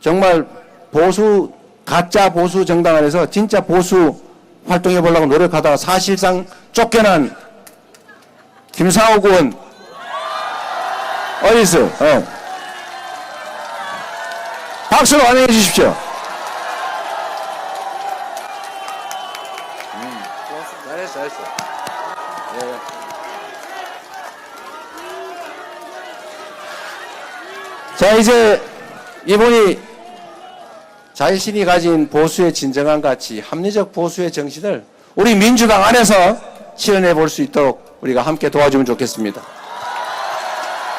정말 보수 가짜 보수 정당 안에서 진짜 보수 활동해 보려고 노력하다가 사실상 쫓겨난 김상욱 의원 어디 있어? 어. 박수로 환영해 주십시오. 음. 예. 자, 이제 이분이 자신이 가진 보수의 진정한 가치, 합리적 보수의 정신을 우리 민주당 안에서 실현해 볼 수 있도록 우리가 함께 도와주면 좋겠습니다.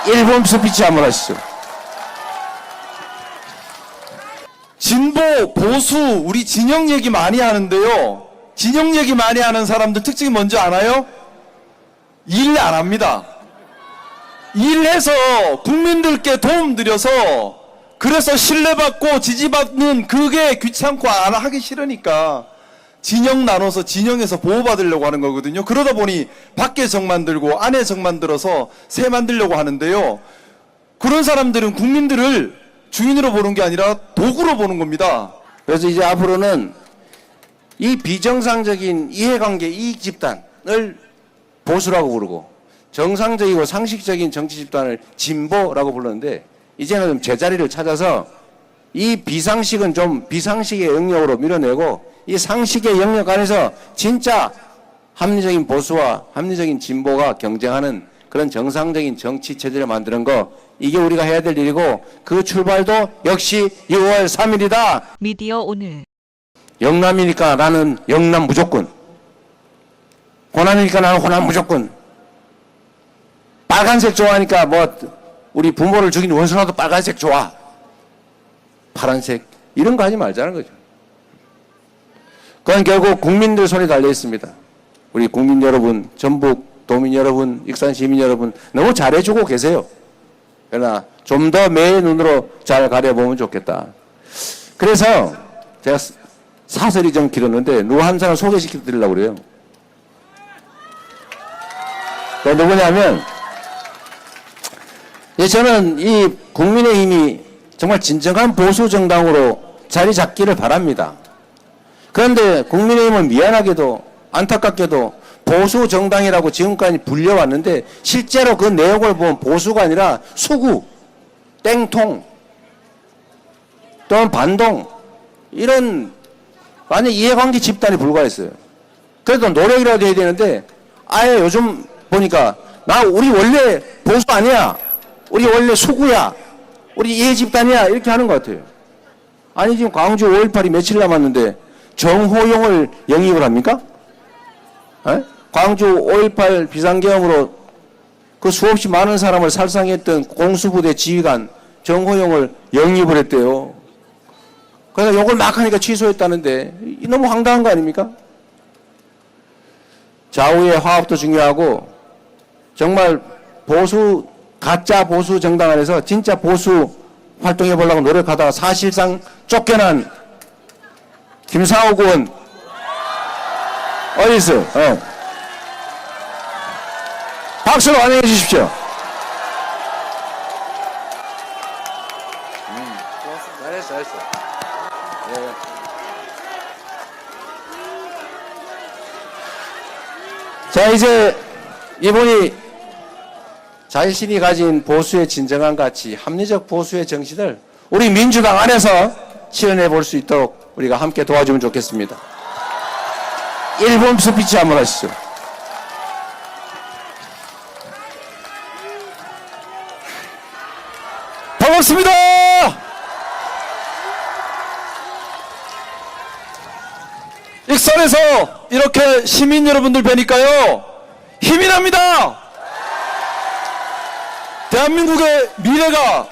1분 스피치 한번 하시죠. 진보, 보수, 우리 진영 얘기 많이 하는데요. 진영 얘기 많이 하는 사람들 특징이 뭔지 알아요? 일 안 합니다. 일해서 국민들께 도움 드려서 그래서 신뢰받고 지지받는 그게 귀찮고 안 하기 싫으니까 진영 나눠서 진영에서 보호받으려고 하는 거거든요. 그러다 보니 밖에 정 만들고 안에 정 만들어서 새 만들려고 하는데요. 그런 사람들은 국민들을 주인으로 보는 게 아니라 도구로 보는 겁니다. 그래서 이제 앞으로는 이 비정상적인 이해관계 이익 집단을 보수라고 부르고 정상적이고 상식적인 정치 집단을 진보라고 부르는데 이제는 좀 제자리를 찾아서 이 비상식은 좀 비상식의 영역으로 밀어내고 이 상식의 영역 안에서 진짜 합리적인 보수와 합리적인 진보가 경쟁하는 그런 정상적인 정치 체제를 만드는 거 이게 우리가 해야 될 일이고 그 출발도 역시 6월 3일이다. 미디어 오늘 영남이니까 나는 영남 무조건. 호남이니까 나는 호남 무조건. 빨간색 좋아하니까 뭐 우리 부모를 죽인 원수라도 빨간색 좋아. 파란색 이런 거 하지 말자는 거죠. 그건 결국 국민들 손에 달려 있습니다. 우리 국민 여러분, 전북 도민 여러분, 익산 시민 여러분 너무 잘해주고 계세요. 그러나 좀 더 매의 눈으로 잘 가려보면 좋겠다. 그래서 제가 사설이 좀 길었는데 누구 한 사람 소개시켜 드리려고 그래요. 그 누구냐면 예, 저는 이 국민의힘이 정말 진정한 보수 정당으로 자리 잡기를 바랍니다. 그런데 국민의힘은 미안하게도 안타깝게도 보수 정당이라고 지금까지 불려왔는데 실제로 그 내용을 보면 보수가 아니라 수구, 땡통, 또는 반동 이런 완전 이해관계 집단이 불과했어요. 그래도 노력이라도 해야 되는데 아예 요즘 보니까 나 우리 원래 보수 아니야. 우리 원래 수구야. 우리 이해 집단이야. 이렇게 하는 것 같아요. 아니 지금 광주 5.18이 며칠 남았는데 정호용을 영입을 합니까? 에? 광주 5.18 비상계엄으로 그 수없이 많은 사람을 살상했던 공수부대 지휘관 정호용을 영입을 했대요. 그래서 욕을 막 하니까 취소했다는데 이 너무 황당한 거 아닙니까? 좌우의 화합도 중요하고 정말 보수 가짜 보수 정당 안에서 진짜 보수 활동해 보려고 노력하다가 사실상 쫓겨난 김상욱 의원 어디 있어? 어. 박수로 환영해 주십시오. 잘했어, 잘했어. 예. 자, 이제 이분이 자신이 가진 보수의 진정한 가치, 합리적 보수의 정신을 우리 민주당 안에서 실현해 볼 수 있도록 우리가 함께 도와주면 좋겠습니다. 1분 스피치 한번 하시죠. 반갑습니다! 익산에서 이렇게 시민 여러분들 뵈니까요, 힘이 납니다! 대한민국의 미래가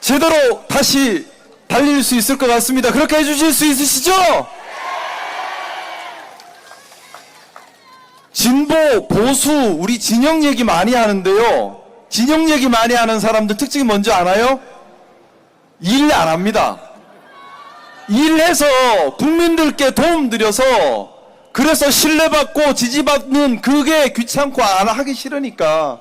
제대로 다시 달릴 수 있을 것 같습니다. 그렇게 해주실 수 있으시죠? 진보, 보수, 우리 진영 얘기 많이 하는데요. 진영 얘기 많이 하는 사람들 특징이 뭔지 알아요? 일 안 합니다. 일해서 국민들께 도움 드려서 그래서 신뢰받고 지지받는 그게 귀찮고 안 하기 싫으니까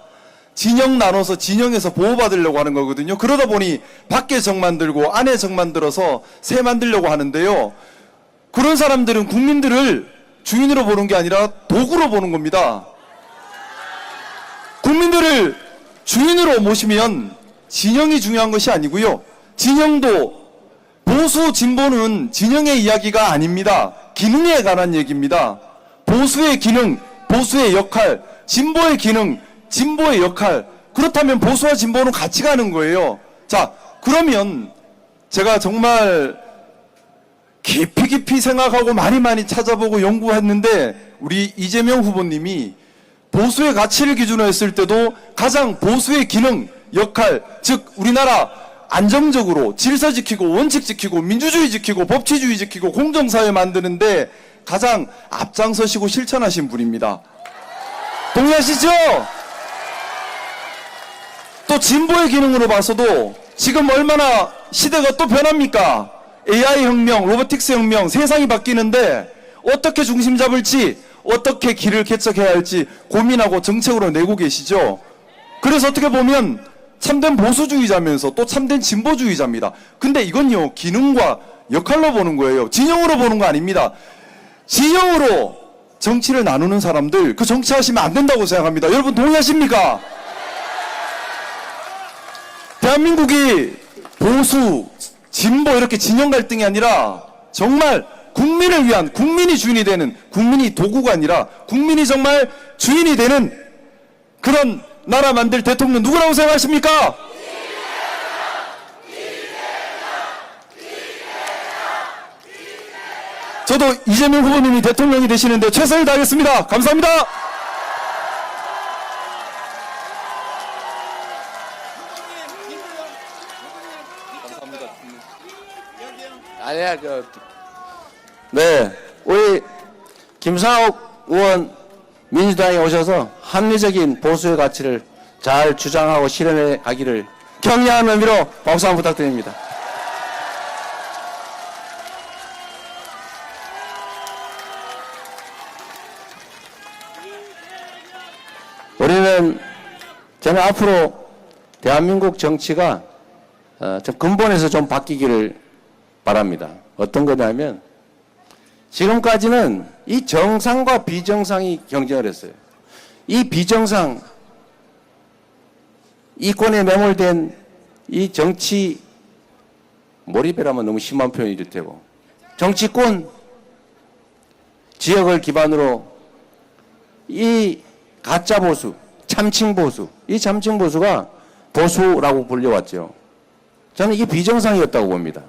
진영 나눠서 진영에서 보호받으려고 하는 거거든요. 그러다 보니 밖에 정 만들고 안에 정 만들어서 새 만들려고 하는데요. 그런 사람들은 국민들을 주인으로 보는 게 아니라 도구로 보는 겁니다. 국민들을 주인으로 모시면 진영이 중요한 것이 아니고요. 진영도 보수 진보는 진영의 이야기가 아닙니다. 기능에 관한 얘기입니다. 보수의 기능, 보수의 역할, 진보의 기능, 진보의 역할. 그렇다면 보수와 진보는 같이 가는 거예요. 자, 그러면 제가 정말 깊이 깊이 생각하고 많이 많이 찾아보고 연구했는데 우리 이재명 후보님이 보수의 가치를 기준으로 했을 때도 가장 보수의 기능, 역할, 즉 우리나라 안정적으로 질서 지키고 원칙 지키고 민주주의 지키고 법치주의 지키고 공정사회 만드는데 가장 앞장서시고 실천하신 분입니다. 동의하시죠? 또 진보의 기능으로 봐서도 지금 얼마나 시대가 또 변합니까? AI 혁명, 로보틱스 혁명, 세상이 바뀌는데 어떻게 중심 잡을지, 어떻게 길을 개척해야 할지 고민하고 정책으로 내고 계시죠? 그래서 어떻게 보면 참된 보수주의자면서 또 참된 진보주의자입니다. 근데 이건요, 기능과 역할로 보는 거예요. 진영으로 보는 거 아닙니다. 진영으로 정치를 나누는 사람들, 그 정치하시면 안 된다고 생각합니다. 여러분 동의하십니까? 대한민국이 보수, 진보 이렇게 진영 갈등이 아니라 정말 국민을 위한 국민이 주인이 되는 국민이 도구가 아니라 국민이 정말 주인이 되는 그런 나라 만들 대통령 누구라고 생각하십니까? 저도 이재명 후보님이 대통령이 되시는데 최선을 다하겠습니다. 감사합니다. 아니야, 그. 네. 우리 김상욱 의원 민주당에 오셔서 합리적인 보수의 가치를 잘 주장하고 실현해 가기를 격려하는 의미로 박수 한번 부탁드립니다. 우리는 저는 앞으로 대한민국 정치가 어, 좀 근본에서 좀 바뀌기를 바랍니다. 어떤 거냐면 지금까지는 이 정상과 비정상이 경쟁을 했어요. 이 비정상 이권에 매몰된 이 정치 몰입이라면 너무 심한 표현이 될 테고 정치권 지역을 기반으로 이 가짜 보수, 참칭 보수, 이 참칭 보수가 보수라고 불려왔죠. 저는 이게 비정상이었다고 봅니다.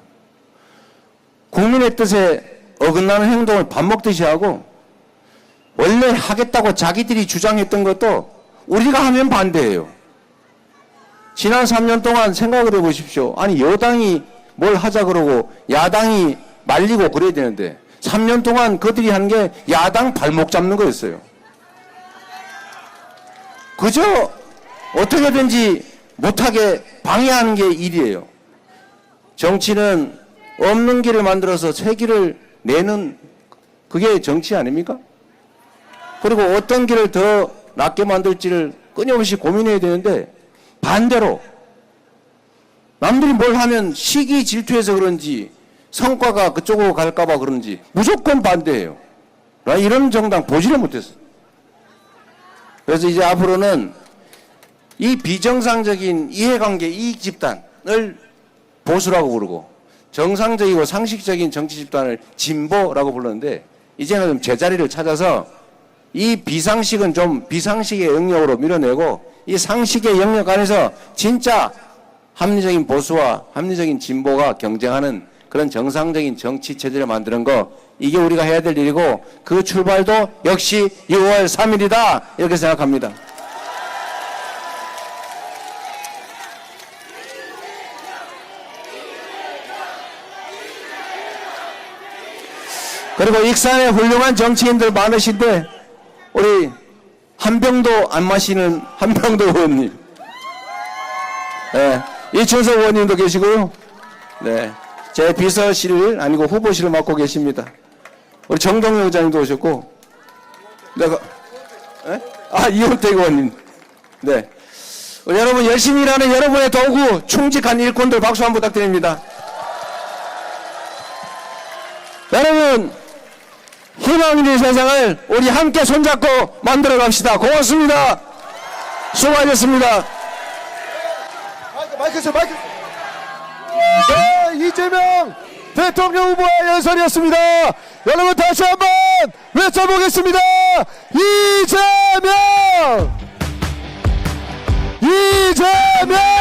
국민의 뜻에 어긋나는 행동을 밥 먹듯이 하고 원래 하겠다고 자기들이 주장했던 것도 우리가 하면 반대예요. 지난 3년 동안 생각을 해보십시오. 아니 여당이 뭘 하자 그러고 야당이 말리고 그래야 되는데 3년 동안 그들이 한 게 야당 발목 잡는 거였어요. 그저 어떻게든지 못하게 방해하는 게 일이에요. 정치는 없는 길을 만들어서 새 길을 내는 그게 정치 아닙니까? 그리고 어떤 길을 더 낫게 만들지를 끊임없이 고민해야 되는데 반대로 남들이 뭘 하면 시기 질투해서 그런지 성과가 그쪽으로 갈까봐 그런지 무조건 반대해요. 나 이런 정당 보지를 못했어. 그래서 이제 앞으로는 이 비정상적인 이해관계 이익 집단을 보수라고 부르고 정상적이고 상식적인 정치 집단을 진보라고 불렀는데 이제는 좀 제자리를 찾아서 이 비상식은 좀 비상식의 영역으로 밀어내고 이 상식의 영역 안에서 진짜 합리적인 보수와 합리적인 진보가 경쟁하는 그런 정상적인 정치 체제를 만드는 거 이게 우리가 해야 될 일이고 그 출발도 역시 6월 3일이다 이렇게 생각합니다. 그리고 익산에 훌륭한 정치인들 많으신데 우리 한 병도 안 마시는 한 병도 의원님, 네, 이춘석 의원님도 계시고요. 네, 제 비서실 아니고 후보실을 맡고 계십니다. 우리 정동영 의장님도 오셨고, 내가, 예? 아 이원택 의원님, 네, 여러분 열심히 일하는 여러분의 도구 충직한 일꾼들 박수 한번 부탁드립니다. 희망 있는 세상을 우리 함께 손잡고 만들어 갑시다. 고맙습니다. 수고하셨습니다. 마이크, 줘, 마이크. 네, 이재명 대통령 후보의 연설이었습니다. 여러분 다시 한번 외쳐보겠습니다. 이재명! 이재명!